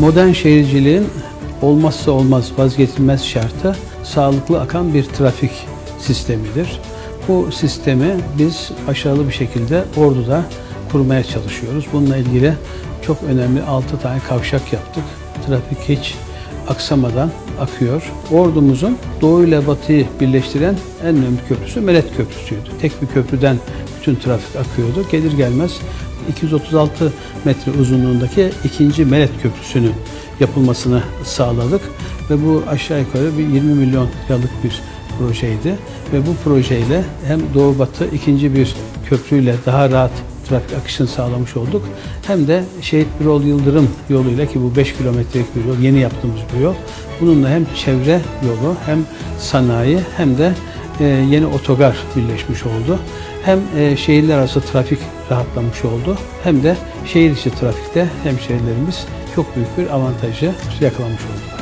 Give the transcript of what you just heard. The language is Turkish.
Modern şehirciliğin olmazsa olmaz vazgeçilmez şartı sağlıklı akan bir trafik sistemidir. Bu sistemi biz başarılı bir şekilde Ordu'da kurmaya çalışıyoruz. Bununla ilgili çok önemli 6 tane kavşak yaptık. Trafik hiç aksamadan akıyor. Ordumuzun doğu ile batıyı birleştiren en önemli köprüsü Melet Köprüsü'ydü. Tek bir köprüden bütün trafik akıyordu. Gelir gelmez 236 metre uzunluğundaki ikinci Melet Köprüsü'nün yapılmasını sağladık ve bu aşağı yukarı bir 20 milyon liralık bir projeydi ve bu projeyle hem doğu batı ikinci bir köprüyle daha rahat trafik akışını sağlamış olduk. Hem de Şehit Birol Yıldırım yoluyla ki bu 5 kilometrelik bir yol, yeni yaptığımız bir yol. Bununla hem çevre yolu hem sanayi hem de yeni otogar birleşmiş oldu. Hem e, şehirler arası trafik rahatlamış oldu hem de şehir içi trafikte hemşehrilerimiz çok büyük bir avantajı yakalamış oldular.